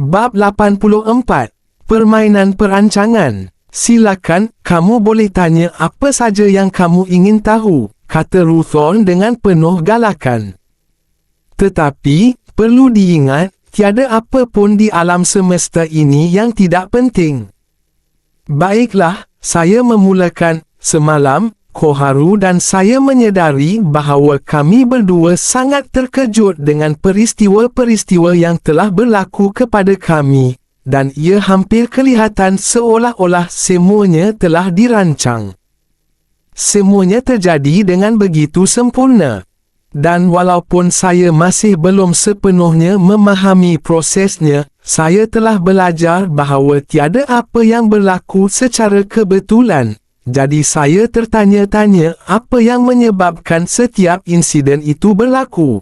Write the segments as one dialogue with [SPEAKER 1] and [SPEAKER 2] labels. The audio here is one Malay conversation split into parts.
[SPEAKER 1] Bab 84 Permainan perancangan Silakan, kamu boleh tanya apa saja yang kamu ingin tahu, kata Ruthorn dengan penuh galakan. Tetapi, perlu diingat, tiada apa pun di alam semesta ini yang tidak penting. Baiklah, saya memulakan, semalam, Koharu dan saya menyedari bahawa kami berdua sangat terkejut dengan peristiwa-peristiwa yang telah berlaku kepada kami, dan ia hampir kelihatan seolah-olah semuanya telah dirancang. Semuanya terjadi dengan begitu sempurna. Dan walaupun saya masih belum sepenuhnya memahami prosesnya, saya telah belajar bahawa tiada apa yang berlaku secara kebetulan, jadi saya tertanya-tanya apa yang menyebabkan setiap insiden itu berlaku.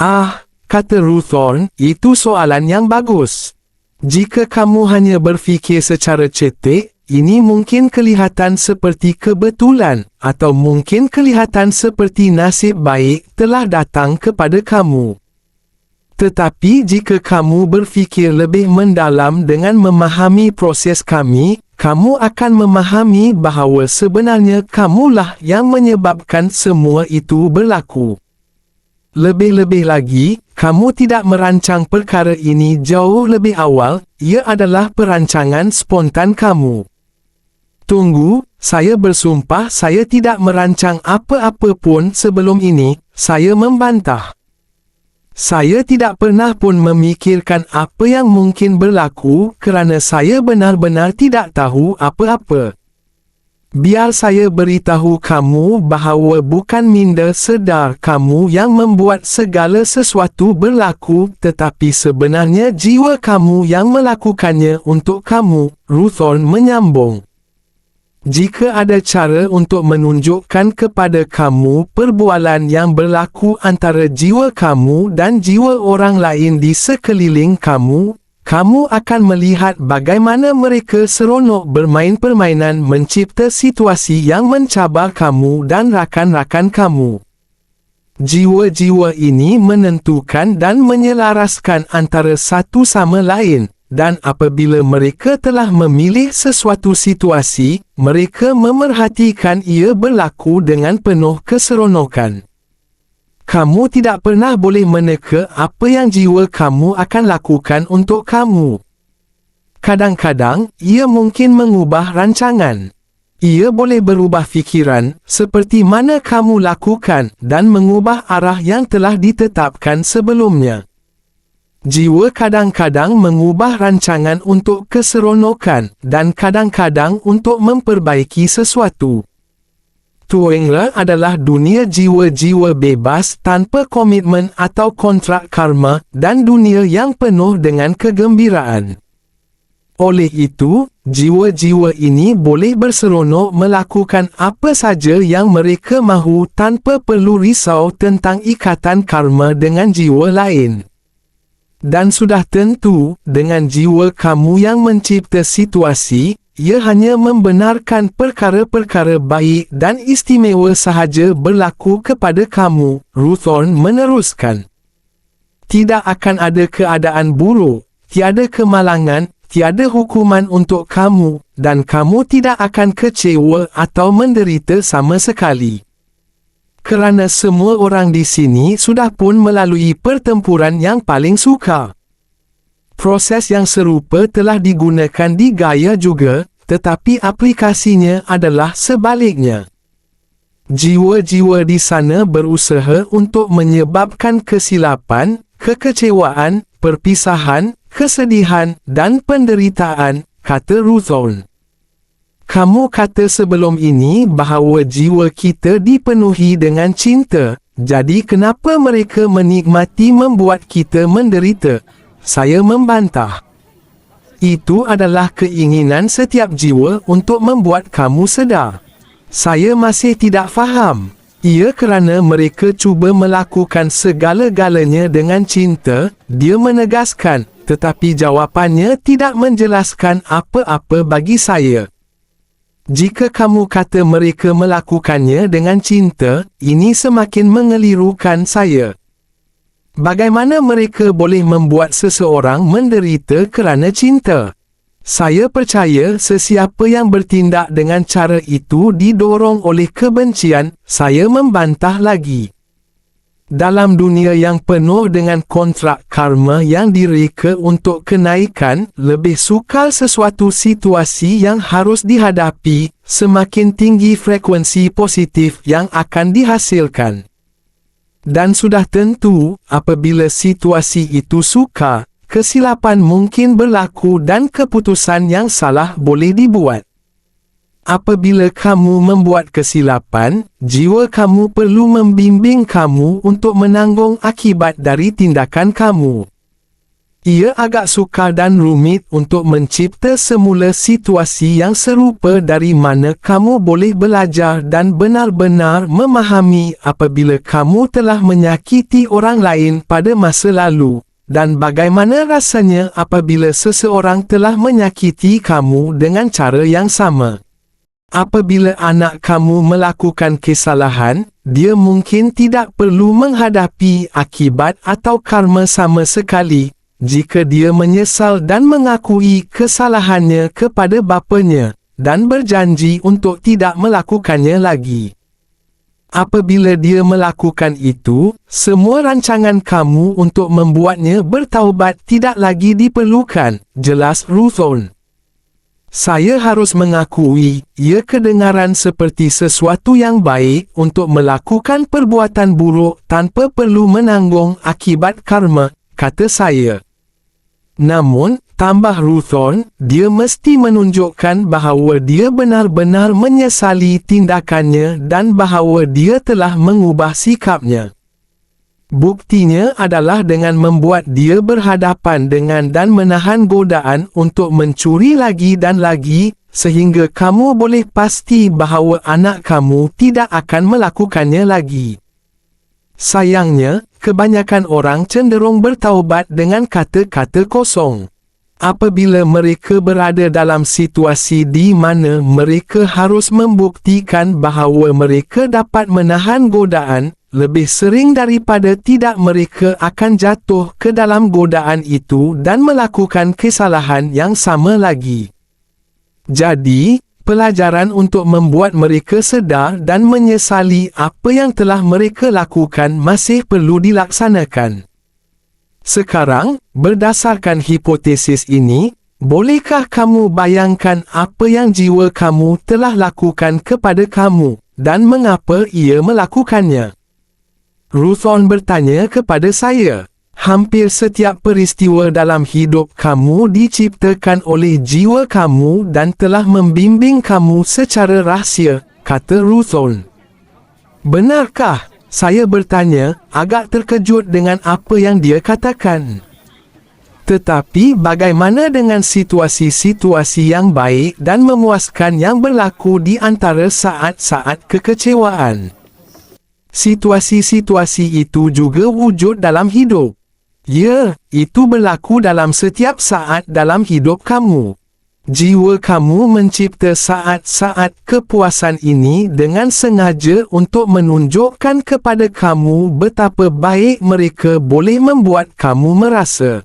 [SPEAKER 1] Ah, kata Ruthorn, itu soalan yang bagus. Jika kamu hanya berfikir secara cetek, ini mungkin kelihatan seperti kebetulan, atau mungkin kelihatan seperti nasib baik telah datang kepada kamu. Tetapi jika kamu berfikir lebih mendalam dengan memahami proses kami, kamu akan memahami bahawa sebenarnya kamulah yang menyebabkan semua itu berlaku. Lebih-lebih lagi, kamu tidak merancang perkara ini jauh lebih awal, ia adalah perancangan spontan kamu. Tunggu, saya bersumpah saya tidak merancang apa-apa pun sebelum ini, saya membantah. Saya tidak pernah pun memikirkan apa yang mungkin berlaku kerana saya benar-benar tidak tahu apa-apa. Biar saya beritahu kamu bahawa bukan minda sedar kamu yang membuat segala sesuatu berlaku tetapi sebenarnya jiwa kamu yang melakukannya untuk kamu, Ruthorn menyambung. Jika ada cara untuk menunjukkan kepada kamu perbualan yang berlaku antara jiwa kamu dan jiwa orang lain di sekeliling kamu, kamu akan melihat bagaimana mereka seronok bermain permainan mencipta situasi yang mencabar kamu dan rakan-rakan kamu. Jiwa-jiwa ini menentukan dan menyelaraskan antara satu sama lain, dan apabila mereka telah memilih sesuatu situasi, mereka memerhatikan ia berlaku dengan penuh keseronokan. Kamu tidak pernah boleh meneka apa yang jiwa kamu akan lakukan untuk kamu. Kadang-kadang, ia mungkin mengubah rancangan. Ia boleh berubah fikiran, seperti mana kamu lakukan, dan mengubah arah yang telah ditetapkan sebelumnya. Jiwa kadang-kadang mengubah rancangan untuk keseronokan dan kadang-kadang untuk memperbaiki sesuatu. Tuengla adalah dunia jiwa-jiwa bebas tanpa komitmen atau kontrak karma dan dunia yang penuh dengan kegembiraan. Oleh itu, jiwa-jiwa ini boleh berseronok melakukan apa saja yang mereka mahu tanpa perlu risau tentang ikatan karma dengan jiwa lain. Dan sudah tentu, dengan jiwa kamu yang mencipta situasi, ia hanya membenarkan perkara-perkara baik dan istimewa sahaja berlaku kepada kamu, Ruthorn meneruskan. Tidak akan ada keadaan buruk, tiada kemalangan, tiada hukuman untuk kamu, dan kamu tidak akan kecewa atau menderita sama sekali kerana semua orang di sini sudah pun melalui pertempuran yang paling sukar. Proses yang serupa telah digunakan di Gaia juga, tetapi aplikasinya adalah sebaliknya. Jiwa-jiwa di sana berusaha untuk menyebabkan kesilapan, kekecewaan, perpisahan, kesedihan dan penderitaan, kata Ruthorn. Kamu kata sebelum ini bahawa jiwa kita dipenuhi dengan cinta, jadi kenapa mereka menikmati membuat kita menderita? Saya membantah. Itu adalah keinginan setiap jiwa untuk membuat kamu sedar. Saya masih tidak faham. Ia kerana mereka cuba melakukan segala-galanya dengan cinta, dia menegaskan, tetapi jawapannya tidak menjelaskan apa-apa bagi saya. Jika kamu kata mereka melakukannya dengan cinta, ini semakin mengelirukan saya. Bagaimana mereka boleh membuat seseorang menderita kerana cinta? Saya percaya sesiapa yang bertindak dengan cara itu didorong oleh kebencian, saya membantah lagi. Dalam dunia yang penuh dengan kontrak karma yang direka untuk kenaikan, lebih sukar sesuatu situasi yang harus dihadapi, semakin tinggi frekuensi positif yang akan dihasilkan. Dan sudah tentu, apabila situasi itu sukar, kesilapan mungkin berlaku dan keputusan yang salah boleh dibuat. Apabila kamu membuat kesilapan, jiwa kamu perlu membimbing kamu untuk menanggung akibat dari tindakan kamu. Ia agak sukar dan rumit untuk mencipta semula situasi yang serupa dari mana kamu boleh belajar dan benar-benar memahami apabila kamu telah menyakiti orang lain pada masa lalu, dan bagaimana rasanya apabila seseorang telah menyakiti kamu dengan cara yang sama. Apabila anak kamu melakukan kesalahan, dia mungkin tidak perlu menghadapi akibat atau karma sama sekali, jika dia menyesal dan mengakui kesalahannya kepada bapanya, dan berjanji untuk tidak melakukannya lagi. Apabila dia melakukan itu, semua rancangan kamu untuk membuatnya bertaubat tidak lagi diperlukan, jelas Ruthon. Saya harus mengakui, ia kedengaran seperti sesuatu yang baik untuk melakukan perbuatan buruk tanpa perlu menanggung akibat karma, kata saya. Namun, tambah Ruthorn, dia mesti menunjukkan bahawa dia benar-benar menyesali tindakannya dan bahawa dia telah mengubah sikapnya. Buktinya adalah dengan membuat dia berhadapan dengan dan menahan godaan untuk mencuri lagi dan lagi, sehingga kamu boleh pasti bahawa anak kamu tidak akan melakukannya lagi. Sayangnya, kebanyakan orang cenderung bertaubat dengan kata-kata kosong. Apabila mereka berada dalam situasi di mana mereka harus membuktikan bahawa mereka dapat menahan godaan, lebih sering daripada tidak mereka akan jatuh ke dalam godaan itu dan melakukan kesalahan yang sama lagi. Jadi, pelajaran untuk membuat mereka sedar dan menyesali apa yang telah mereka lakukan masih perlu dilaksanakan. Sekarang, berdasarkan hipotesis ini, bolehkah kamu bayangkan apa yang jiwa kamu telah lakukan kepada kamu, dan mengapa ia melakukannya? Ruthon bertanya kepada saya. Hampir setiap peristiwa dalam hidup kamu diciptakan oleh jiwa kamu dan telah membimbing kamu secara rahsia, kata Ruthon. Benarkah? Saya bertanya, agak terkejut dengan apa yang dia katakan. Tetapi bagaimana dengan situasi-situasi yang baik dan memuaskan yang berlaku di antara saat-saat kekecewaan? Situasi-situasi itu juga wujud dalam hidup. Ya, itu berlaku dalam setiap saat dalam hidup kamu. Jiwa kamu mencipta saat-saat kepuasan ini dengan sengaja untuk menunjukkan kepada kamu betapa baik mereka boleh membuat kamu merasa.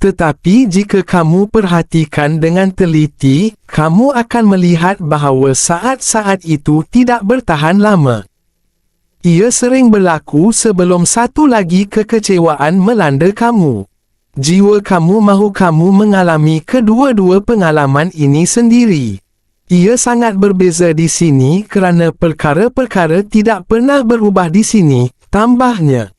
[SPEAKER 1] Tetapi jika kamu perhatikan dengan teliti, kamu akan melihat bahawa saat-saat itu tidak bertahan lama. Ia sering berlaku sebelum satu lagi kekecewaan melanda kamu. Jiwa kamu mahu kamu mengalami kedua-dua pengalaman ini sendiri. Ia sangat berbeza di sini kerana perkara-perkara tidak pernah berubah di sini, tambahnya.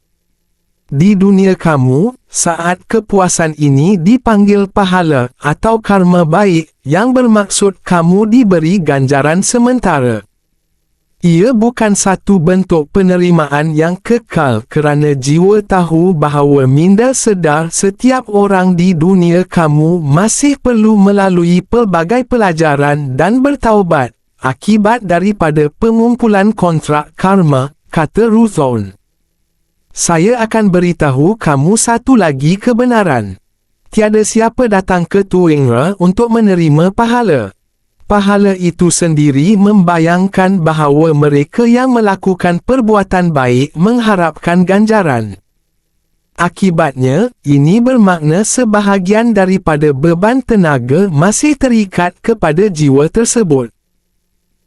[SPEAKER 1] Di dunia kamu, saat kepuasan ini dipanggil pahala atau karma baik yang bermaksud kamu diberi ganjaran sementara. Ia bukan satu bentuk penerimaan yang kekal kerana jiwa tahu bahawa minda sedar setiap orang di dunia kamu masih perlu melalui pelbagai pelajaran dan bertaubat akibat daripada pengumpulan kontrak karma, kata Ruthon. Saya akan beritahu kamu satu lagi kebenaran. Tiada siapa datang ke Tuingra untuk menerima pahala pahala itu sendiri membayangkan bahawa mereka yang melakukan perbuatan baik mengharapkan ganjaran. Akibatnya, ini bermakna sebahagian daripada beban tenaga masih terikat kepada jiwa tersebut.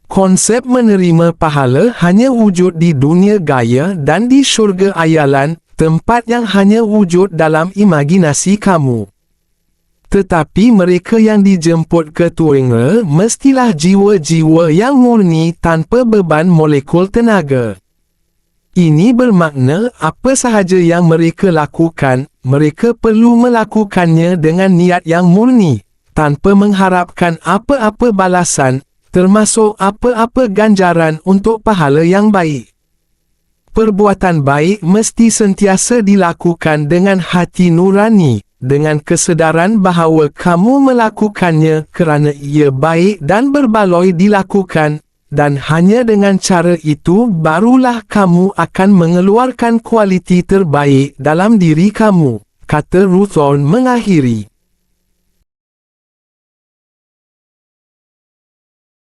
[SPEAKER 1] Konsep menerima pahala hanya wujud di dunia gaya dan di syurga ayalan, tempat yang hanya wujud dalam imajinasi kamu. Tetapi mereka yang dijemput ke Turinga mestilah jiwa-jiwa yang murni tanpa beban molekul tenaga. Ini bermakna apa sahaja yang mereka lakukan, mereka perlu melakukannya dengan niat yang murni, tanpa mengharapkan apa-apa balasan, termasuk apa-apa ganjaran untuk pahala yang baik. Perbuatan baik mesti sentiasa dilakukan dengan hati nurani, dengan kesedaran bahawa kamu melakukannya kerana ia baik dan berbaloi dilakukan, dan hanya dengan cara itu barulah kamu akan mengeluarkan kualiti terbaik dalam diri kamu, kata Ruthorn mengakhiri.